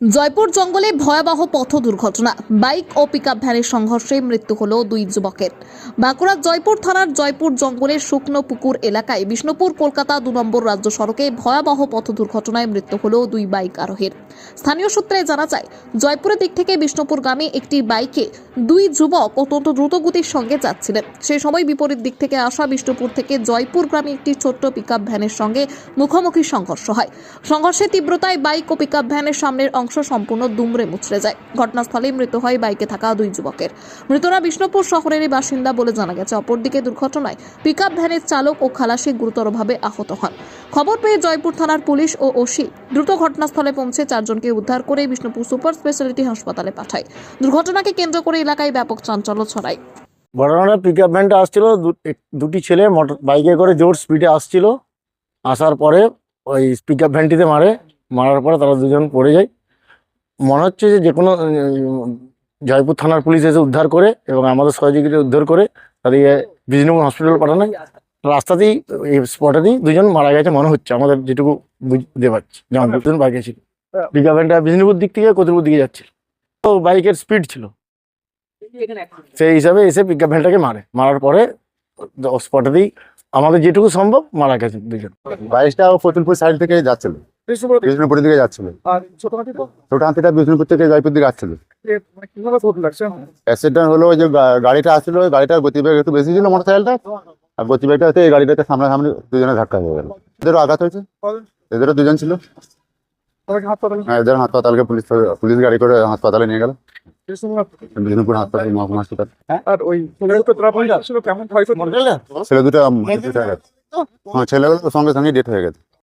জয়পুর জঙ্গলে ভয়াবহ পথ দুর্ঘটনা। বাইক ও পিকআপ ভ্যানের সংঘর্ষে মৃত্যু হল দুই যুবকের। বাঁকুড়ার জয়পুর থানার জয়পুর জঙ্গলের শুকনো পুকুর এলাকায় বিষ্ণুপুর, কলকাতা দু নম্বর রাজ্য সড়কে ভয়াবহ পথ দুর্ঘটনায় মৃত্যু হলো দুই বাইক আরোহীর। স্থানীয় সূত্রে জানা যায়, জয়পুরের দিক থেকে বিষ্ণুপুরগামী একটি বাইকে দুই যুবক অত্যন্ত দ্রুতগতির সঙ্গে যাচ্ছিলেন। সেই সময় বিপরীত দিক থেকে আসা বিষ্ণুপুর থেকে জয়পুরগ্রামী একটি ছোট্ট পিকআপ ভ্যানের সঙ্গে মুখোমুখি সংঘর্ষ হয়। সংঘর্ষের তীব্রতায় বাইক ও পিকআপ ভ্যানের সামনের অংশ সম্পূর্ণ দুমড়ে মুচড়ে যায়। ঘটনাস্থলেই মৃত্যু হয় বাইকে থাকা দুই যুবকের। মৃতরা বিষ্ণুপুর শহরেরই বাসিন্দা বলে জানা গেছে। অপরদিকে দুর্ঘটনায় পিকআপ ভ্যানের চালক ও খালাসি গুরুতরভাবে আহত হন। খবর পেয়ে জয়পুর থানার পুলিশ ও ওসি দ্রুত ঘটনাস্থলে পৌঁছে চারজনকে উদ্ধার করে বিষ্ণুপুর সুপার স্পেশালিটি হাসপাতালে পাঠায়। দুর্ঘটনাকে কেন্দ্র করে এলাকায় ব্যাপক চাঞ্চল্য ছড়ায়। ঘটনাটা পিক আপ ভ্যানটা আসছিল দুটি ছেলে মোটর বাইকে করে জোর স্পিডে আসছিল। আসার পরে ওই পিক আপ ভ্যানটিতে মারে। মারার পরে তারা দুজন পড়ে যায়। মনে হচ্ছে যে যে কোনো জয়পুর থানার পুলিশ এসে উদ্ধার করে এবং আমাদের সহযোগিতা উদ্ধার করে তাদেরকে বিষ্ণুপুর হসপিটাল পাঠানো। রাস্তাতেই এই স্পটেতেই দুজন মারা গেছে মনে হচ্ছে। আমাদের যেটুকু বুঝতে পারছি। যেমন দুজন বাইকে ছিল। আপ ভ্যানটা বিষ্ণুপুর দিক থেকে কতুরপুর দিকে যাচ্ছিল। তো বাইকের স্পিড ছিল। সেই হিসাবে এসে ভ্যানটাকে মারে। মারার পরে স্পটেতেই আমাদের যেটুকু সম্ভব মারা গেছে দুজন। বাইশটা ও ফতুলপুর সাইড থেকে যাচ্ছিল। বিষ্ণুপুর দিকে যাচ্ছিল আর ছোট হাতি ছোট হাতিটা বিষ্ণুপুর থেকে জয়পুর দিকে আসছিল। মানে কীভাবে চোট লাগছে? অ্যাক্সিডেন্ট হলো ওই যে গাড়িটা আসছিল ওই গাড়িটার গতিবেগ একটু বেশি ছিল মোটর সাইকেলটা আর গতিবেগটা হচ্ছে এই গাড়িটাতে সামনাসামনি দুজনে ধাক্কা হয়ে গেল। এদেরও আঘাত হয়েছে? এদেরও দুজন ছিল? হাসপাতালে? হ্যাঁ এদের হাসপাতালকে পুলিশ পুলিশ গাড়ি করে হাসপাতালে নিয়ে গেল। বিষ্ণুপুর বিষ্ণুপুর হাসপাতাল মহকুমা হাসপাতাল। আর ওই ছেলেগুলো তোরা পয়সা ছিল দুটো হয়ে হ্যাঁ ছেলেগুলো সঙ্গে সঙ্গে ডেট হয়ে গেছে।